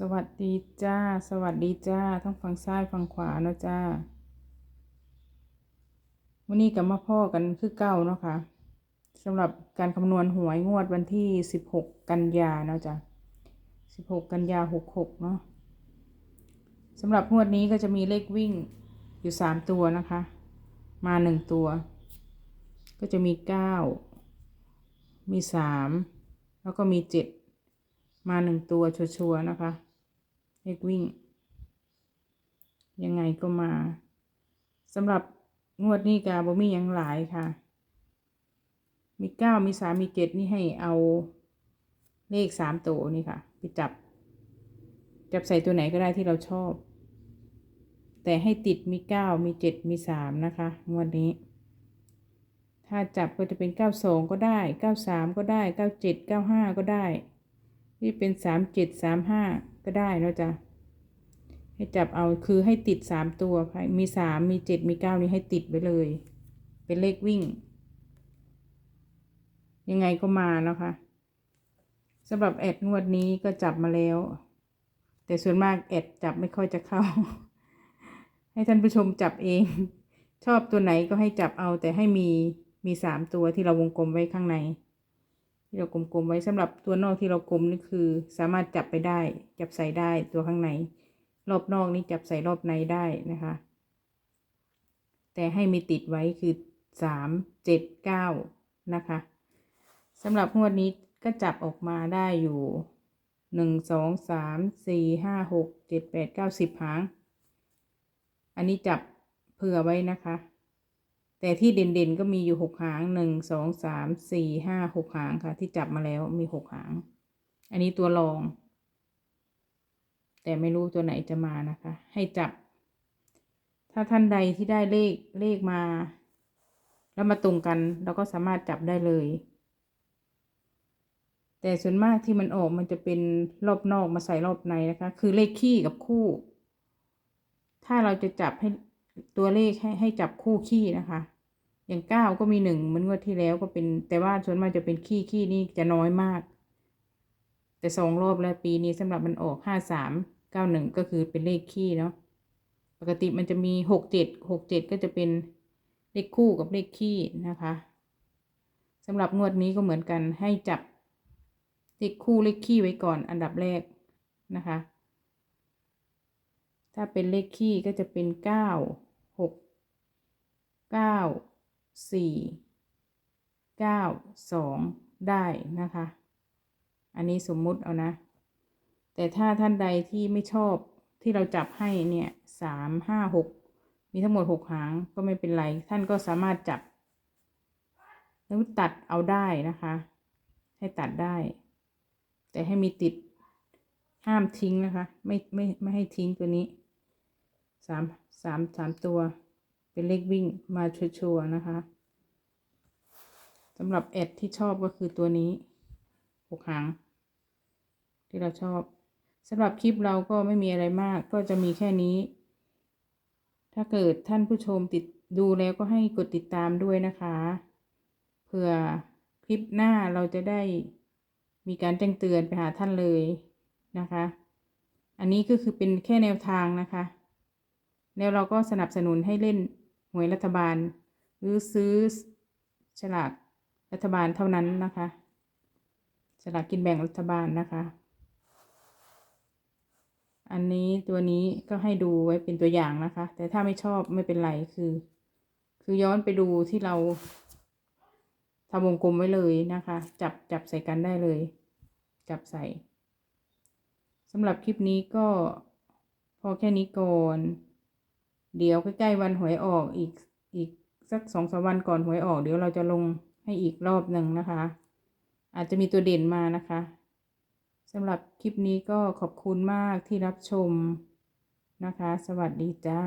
สวัสดีจ้า สวัสดีจ้า ทั้งฝั่งซ้ายฝั่งขวาเนาะจ้าวันนี้กับมาพ่อกันคือเก้าเนาะค่ะสำหรับการคำนวณหวยงวดวันที่สิบหกกันยาเนาะจ้ะสิบหกกันยาหกหกเนาะสำหรับงวดนี้ก็จะมีเลขวิ่งอยู่สามตัวนะคะ มาหนึ่งตัว ก็จะมีเก้ามีสามแล้วก็มีเจ็ดมาหนึ่งตัวชัวร์ๆนะคะ เลขวิ่ง ยังไงก็มาสำหรับงวดนี้กาบ่มียังหลายค่ะ มีเก้ามีสามมีเจ็ดนี่ให้เอาเลขสามตัวนี่ค่ะ ไปจับ จับใส่ตัวไหนก็ได้ที่เราชอบ แต่ให้ติดมีเก้ามีเจ็ดมีสามนะคะงวดนี้ ถ้าจับก็จะเป็นเก้าสองก็ได้เก้าสามก็ได้เก้าเจ็ดเก้าห้าก็ได้ ที่เป็นสามเจ็ดสามห้าก็ได้นะจ๊ะให้จับเอาคือให้ติดสามตัวมีสามมีเจ็ดมีเก้านี่ให้ติดไปเลย เป็นเลขวิ่ง ยังไงก็มานะคะสำหรับแอดงวดนี้ก็จับมาแล้ว แต่ส่วนมากแอดจับไม่ค่อยจะเข้า ให้ท่านผู้ชมจับเอง ชอบตัวไหนก็ให้จับเอาแต่ให้มีมีสามตัวที่เราวงกลมไว้ข้างใน ที่เรากลมๆไว้สำหรับตัวนอกที่เรากลมนี่คือ สามารถจับไปได้ จับใส่ได้ตัวข้างใน รอบนอกนี่จับใส่รอบในได้นะคะ แต่ให้มีติดไว้คือสามเจ็ดเก้านะคะสำหรับงวดนี้ก็จับออกมาได้อยู่หนึ่งสองสามสี่ห้าหกเจ็ดแปดเก้าสิบหาง อันนี้จับเผื่อไว้นะคะ แต่ที่เด่นๆก็มีอยู่หกหางหนึ่งสองสามสี่ห้าหกหางค่ะ ที่จับมาแล้วมีหกหาง อันนี้ตัวรอง แต่ไม่รู้ตัวไหนจะมานะคะ ให้จับ ถ้าท่านใดที่ได้เลขเลขมา แล้วมาตรงกันเราก็สามารถจับได้เลย แต่ส่วนมากที่มันออกมันจะเป็นรอบนอกมาใส่รอบในนะคะ คือเลขขี้กับคู่ ถ้าเราจะจับให้ตัวเลขให้ให้จับคู่ขี้นะคะ อย่างเก้าก็มีหนึ่งเหมือนงวดที่แล้วก็เป็น แต่ว่าส่วนมากจะเป็นขี้ขี้นี่จะน้อยมาก แต่สองรอบแล้วปีนี้สำหรับมันออกห้าสามเก้าหนึ่งก็คือเป็นเลขขี้เนาะปกติมันจะมีหกเจ็ดหกเจ็ดก็จะเป็นเลขคู่กับเลขขี้นะคะสำหรับงวดนี้ก็เหมือนกันให้จับเลขคู่เลขขี้ไว้ก่อนอันดับแรกนะคะ ถ้าเป็นเลขขี้ก็จะเป็นเก้าหก สี่เก้าสองได้นะคะ อันนี้สมมุติเอานะ แต่ถ้าท่านใดที่ไม่ชอบที่เราจับให้เนี่ยสามห้าหกมีทั้งหมดหกหางก็ไม่เป็นไร ท่านก็สามารถจับ แล้วตัดเอาได้นะคะ ให้ตัดได้ แต่ให้มีติดห้ามทิ้งนะคะ ไม่ไม่ไม่ให้ทิ้งตัวนี้สามสามสามตัว เป็นเลขวิ่งมาชัวร์นะคะสำหรับแอดที่ชอบก็คือตัวนี้หกหางที่เราชอบสำหรับคลิปเราก็ไม่มีอะไรมากก็จะมีแค่นี้ ถ้าเกิดท่านผู้ชมติดดูแล้วก็ให้กดติดตามด้วยนะคะ เผื่อคลิปหน้าเราจะได้มีการแจ้งเตือนไปหาท่านเลยนะคะ อันนี้ก็คือเป็นแค่แนวทางนะคะ แล้วเราก็สนับสนุนให้เล่น หวยรัฐบาล หรือซื้อฉลากรัฐบาลเท่านั้นนะคะฉลากกินแบ่งรัฐบาลนะคะ อันนี้ตัวนี้ก็ให้ดูไว้เป็นตัวอย่างนะคะ แต่ถ้าไม่ชอบไม่เป็นไรคือ คือย้อนไปดูที่เราทำวงกลมไว้เลยนะคะ จับจับใส่กันได้เลย จับใส่สำหรับคลิปนี้ก็พอแค่นี้ก่อน เดี๋ยวใกล้ๆวันหวยออกอีกอีกสักสองสามวันก่อนหวยออก เดี๋ยวเราจะลงให้อีกรอบหนึ่งนะคะ อาจจะมีตัวเด่นมานะคะสำหรับคลิปนี้ก็ขอบคุณมากที่รับชมนะคะ สวัสดีจ้า